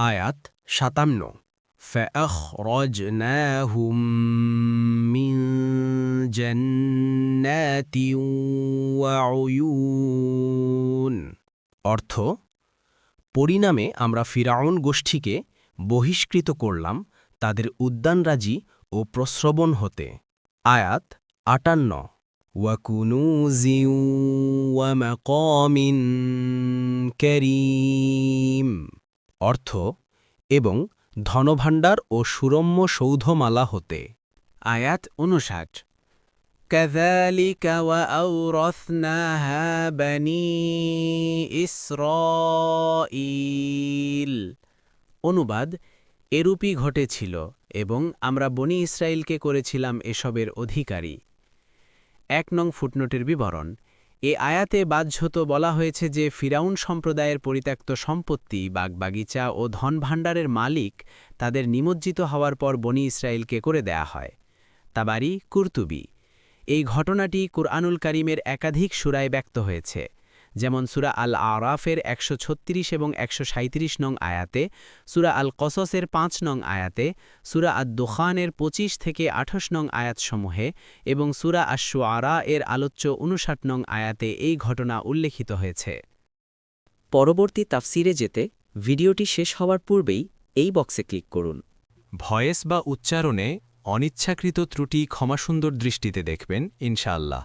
আয়াত সাতান্ন فأخرجناهم من جنات وعيون অর্থ পরিণামে আমরা ফিরাউন গোষ্ঠীকে বহিষ্কৃত করলাম তাদের উদ্যানরাজি ও প্রস্রবণ হতে আয়াত আটান্ন وكنوز ومقام كريم অর্থ এবং ধনভাণ্ডার ও সুরম্য সৌধমালা হতে আয়াত উনষাট كذلك وأورثناها بني إسرائيل অনুবাদ এরূপই ঘটেছিল এবং আমরা বনি ইসরায়েলকে করেছিলাম এসবের অধিকারী এক নং ফুটনোটের বিবরণ এ আয়াতে বাহ্যত বলা হয়েছে যে ফিরাউন সম্প্রদায়ের পরিত্যক্ত সম্পত্তি, বাগবাগিচা ও ধনভাণ্ডারের মালিক তাদের নিমজ্জিত হওয়ার পর বনি ইসরায়েলকে করে দেয়া হয়। তাবারি, কুর্তুবি। এই ঘটনাটি কুরআনুল করিমের একাধিক সুরায় ব্যক্ত হয়েছে। যেমন সুরা আল আরাফের একশো ছত্রিশ এবং একশ সাঁইত্রিশ নং আয়াতে, সুরা আল কসসের পাঁচ নং আয়াতে, সুরা আদ দোখানের ২৫ থেকে আঠাশ নং আয়াতসমূহে এবং সুরা আশু আরা এর আলোচ্য উনষাট নং আয়াতে এই ঘটনা উল্লেখিত হয়েছে। পরবর্তী তাফসিরে যেতে ভিডিওটি শেষ হওয়ার পূর্বেই এই বক্সে ক্লিক করুন। ভয়েস বা উচ্চারণে অনিচ্ছাকৃত ত্রুটি ক্ষমাসুন্দর দৃষ্টিতে দেখবেন, ইনশাআল্লাহ।